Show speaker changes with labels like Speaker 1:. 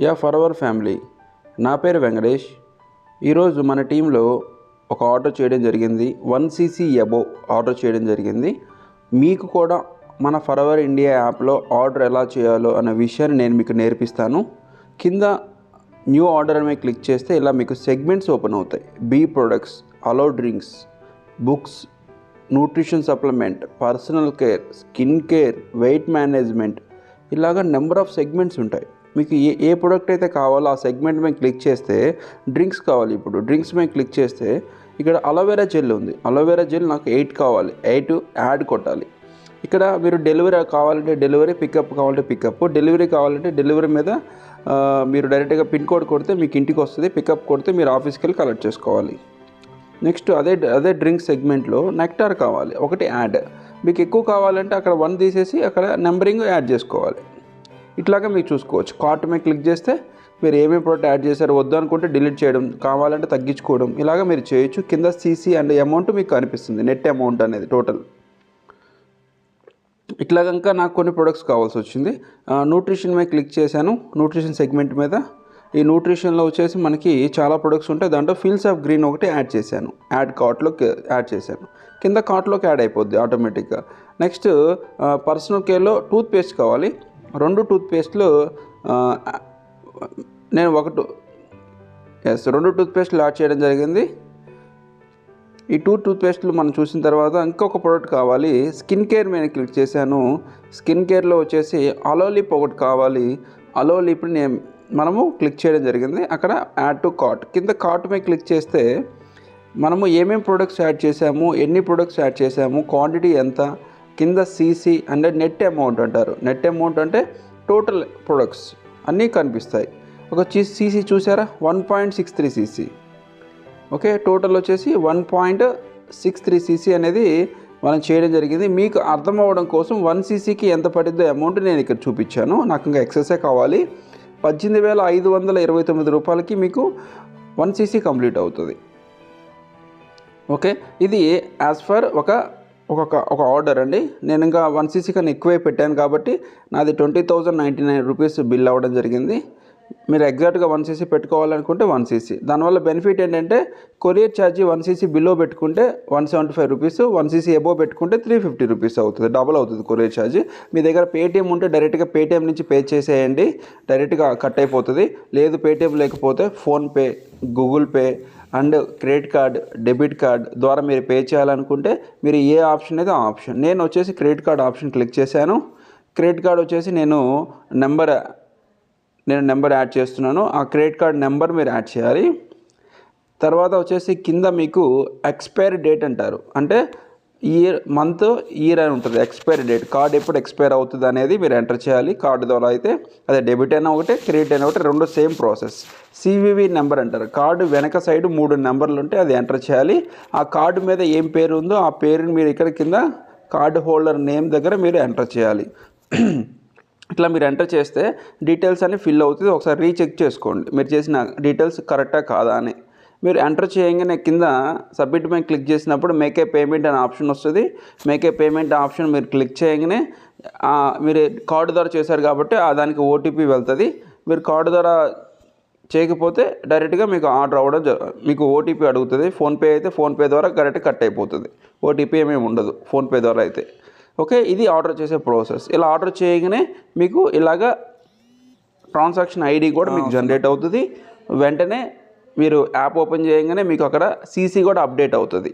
Speaker 1: Yeah for our family. నా పేరు వెంకటేష్. ఈరోజు మన టీంలో ఒక ఆర్డర్ చేయడం జరిగింది. వన్ సీసీ అబోవ్ ఆర్డర్ చేయడం జరిగింది. మీకు కూడా మన ఫర్ అవర్ ఇండియా యాప్లో ఆర్డర్ ఎలా చేయాలో అనే విషయాన్ని నేను మీకు నేర్పిస్తాను. కింద న్యూ ఆర్డర్ మీద క్లిక్ చేస్తే ఇలా మీకు సెగ్మెంట్స్ ఓపెన్ అవుతాయి. Bee products aloe drinks books nutrition supplement personal care skin care weight management ఇలాగ నెంబర్ ఆఫ్ సెగ్మెంట్స్ ఉంటాయి. మీకు ఏ ఏ ప్రోడక్ట్ అయితే కావాలో ఆ సెగ్మెంట్ మేము క్లిక్ చేస్తే డ్రింక్స్ కావాలి ఇప్పుడు. డ్రింక్స్ మేము క్లిక్ చేస్తే ఇక్కడ అలోవెరా జెల్ ఉంది. అలోవెరా జెల్ నాకు ఎయిట్ కావాలి. ఎయిట్ యాడ్ కొట్టాలి. ఇక్కడ మీరు డెలివరీ కావాలంటే డెలివరీ పికప్ కావాలంటే పికప్ డెలివరీ కావాలంటే డెలివరీ మీద మీరు డైరెక్ట్గా పిన్ కోడ్ కొడితే మీకు ఇంటికి వస్తుంది. పికప్ కొడితే మీరు ఆఫీస్కి వెళ్ళి కలెక్ట్ చేసుకోవాలి. నెక్స్ట్ అదే అదే డ్రింక్ సెగ్మెంట్లో నెక్టార్ కావాలి. ఒకటి యాడ్ మీకు ఎక్కువ కావాలంటే అక్కడ వన్ తీసేసి అక్కడ నెంబరింగ్ యాడ్ చేసుకోవాలి. ఇట్లాగా మీరు చూసుకోవచ్చు. కార్ట్ మీద క్లిక్ చేస్తే మీరు ఏమేమి ప్రోడక్ట్ యాడ్ చేశారు వద్దు అనుకుంటే డిలీట్ చేయడం కావాలంటే తగ్గించుకోవడం ఇలాగ మీరు చేయొచ్చు. కింద సీసీ అండ్ అమౌంట్ మీకు కనిపిస్తుంది. నెట్ అమౌంట్ అనేది టోటల్ ఇట్లా కనుక నాకు కొన్ని ప్రొడక్ట్స్ కావాల్సి వచ్చింది. న్యూట్రిషన్ మీద క్లిక్ చేశాను. న్యూట్రిషన్ సెగ్మెంట్ మీద. ఈ న్యూట్రిషన్లో వచ్చేసి మనకి చాలా ప్రొడక్ట్స్ ఉంటాయి. దాంట్లో ఫీల్స్ ఆఫ్ గ్రీన్ ఒకటి యాడ్ చేశాను. యాడ్ కార్ట్లోకి యాడ్ చేశాను. కింద కార్ట్లోకి యాడ్ అయిపోద్ది ఆటోమేటిక్గా నెక్స్ట్ పర్సనల్ కేర్లో టూత్ పేస్ట్ కావాలి. రెండు టూత్పేస్ట్లు నేను ఒకటి ఎస్ రెండు టూత్పేస్ట్లు యాడ్ చేయడం జరిగింది. ఈ టూ టూత్పేస్ట్లు మనం చూసిన తర్వాత ఇంకొక ప్రోడక్ట్ కావాలి స్కిన్ కేర్ మీద క్లిక్ చేశాను. స్కిన్ కేర్లో వచ్చేసి అలోలిప్ ఒకటి కావాలి. అలోలిప్ని నేను మనము క్లిక్ చేయడం జరిగింది. అక్కడ యాడ్ టు కార్ట్ కింద కార్ట్ మీద క్లిక్ చేస్తే మనము ఏమేమి ప్రొడక్ట్స్ యాడ్ చేసాము ఎన్ని ప్రొడక్ట్స్ యాడ్ చేసాము క్వాంటిటీ ఎంత కింద సీసీ అంటే నెట్ అమౌంట్ అంటారు. నెట్ అమౌంట్ అంటే టోటల్ ప్రొడక్ట్స్ అన్నీ కనిపిస్తాయి. ఒక సీసీ చూసారా? One point six three CC okay total వచ్చేసి one point six three CC అనేది మనం చేయడం జరిగింది. మీకు అర్థం అవ్వడం కోసం వన్ సీసీకి ఎంత పడిద్దో అమౌంట్ నేను ఇక్కడ చూపించాను. నాకు ఇంకా ఎక్సెసే కావాలి. పద్దెనిమిది వేల ఐదు వందల ఇరవై తొమ్మిది రూపాయలకి మీకు వన్ సీసీ కంప్లీట్ అవుతుంది. ఓకే ఇది యాజ్ ఫర్ ఒక ఒక ఒక ఆర్డర్ అండి. నేను ఇంకా వన్ సీసీ కన్నా ఎక్కువే పెట్టాను కాబట్టి నాది twenty thousand ninety nine rupees bill అవ్వడం జరిగింది. మీరు ఎగ్జాక్ట్గా వన్ సీసీ పెట్టుకోవాలనుకుంటే వన్ సీసీ దానివల్ల బెనిఫిట్ ఏంటంటే courier charge one CC below పెట్టుకుంటే one seventy five rupees one CC above పెట్టుకుంటే త్రీ ఫిఫ్టీ రూపీస్ అవుతుంది డబల్ అవుతుంది కొరియర్ ఛార్జీ మీ దగ్గర పేటీఎం ఉంటే డైరెక్ట్గా పేటీఎం నుంచి పే చేసేయండి. డైరెక్ట్గా కట్ అయిపోతుంది. లేదు పేటీఎం లేకపోతే PhonePe Google Pay and credit card debit card ద్వారా మీరు పే చేయాలనుకుంటే మీరు ఏ ఆప్షన్ అయితే ఆ ఆప్షన్. నేను వచ్చేసి క్రెడిట్ కార్డ్ ఆప్షన్ క్లిక్ చేశాను. క్రెడిట్ కార్డ్ వచ్చేసి నేను నెంబర్ నేను నెంబర్ యాడ్ చేస్తున్నాను. ఆ క్రెడిట్ కార్డ్ నెంబర్ మీరు యాడ్ చేయాలి. తర్వాత వచ్చేసి కింద మీకు ఎక్స్పైరీ డేట్ అంటారు. అంటే ఇయర్ మంత్ ఇయర్ అని ఉంటుంది. ఎక్స్పైరీ డేట్ కార్డ్ ఎప్పుడు ఎక్స్పైర్ అవుతుంది అనేది మీరు ఎంటర్ చేయాలి. కార్డు ద్వారా అయితే అదే డెబిట్ అయినా ఒకటే క్రెడిట్ అయినా ఒకటి రెండు సేమ్ ప్రాసెస్ సివివి నెంబర్ అంటారు. కార్డు వెనక సైడ్ మూడు నెంబర్లు ఉంటే అది ఎంటర్ చేయాలి. ఆ కార్డు మీద ఏం పేరు ఉందో ఆ పేరుని మీరు ఇక్కడ కింద కార్డు హోల్డర్ నేమ్ దగ్గర మీరు ఎంటర్ చేయాలి. ఇట్లా మీరు ఎంటర్ చేస్తే డీటెయిల్స్ అన్ని ఫిల్ అవుతుంది. ఒకసారి రీచెక్ చేసుకోండి. మీరు చేసిన డీటెయిల్స్ కరెక్టా కాదా అని. మీరు ఎంటర్ చేయగానే కింద సబ్మిట్ మీద క్లిక్ చేసినప్పుడు మేకే పేమెంట్ అనే ఆప్షన్ వస్తుంది. మేకే పేమెంట్ ఆప్షన్ మీరు క్లిక్ చేయగానే మీరు కార్డు ద్వారా చేశారు కాబట్టి ఆ దానికి ఓటీపీ వెళ్తుంది. మీరు కార్డు ద్వారా చేయకపోతే డైరెక్ట్గా మీకు ఆర్డర్ అవ్వడం మీకు ఓటీపీ అడుగుతుంది. ఫోన్పే అయితే ఫోన్పే ద్వారా కరెక్ట్ కట్ అయిపోతుంది. ఓటీపీ ఏమేమి ఉండదు ఫోన్పే ద్వారా అయితే. ఓకే ఇది ఆర్డర్ చేసే ప్రాసెస్. ఇలా ఆర్డర్ చేయగానే మీకు ఇలాగా ట్రాన్సాక్షన్ ఐడి కూడా మీకు జనరేట్ అవుతుంది. వెంటనే మీరు యాప్ ఓపెన్ చేయగానే మీకు అక్కడ సీసీ కూడా అప్డేట్ అవుతుంది.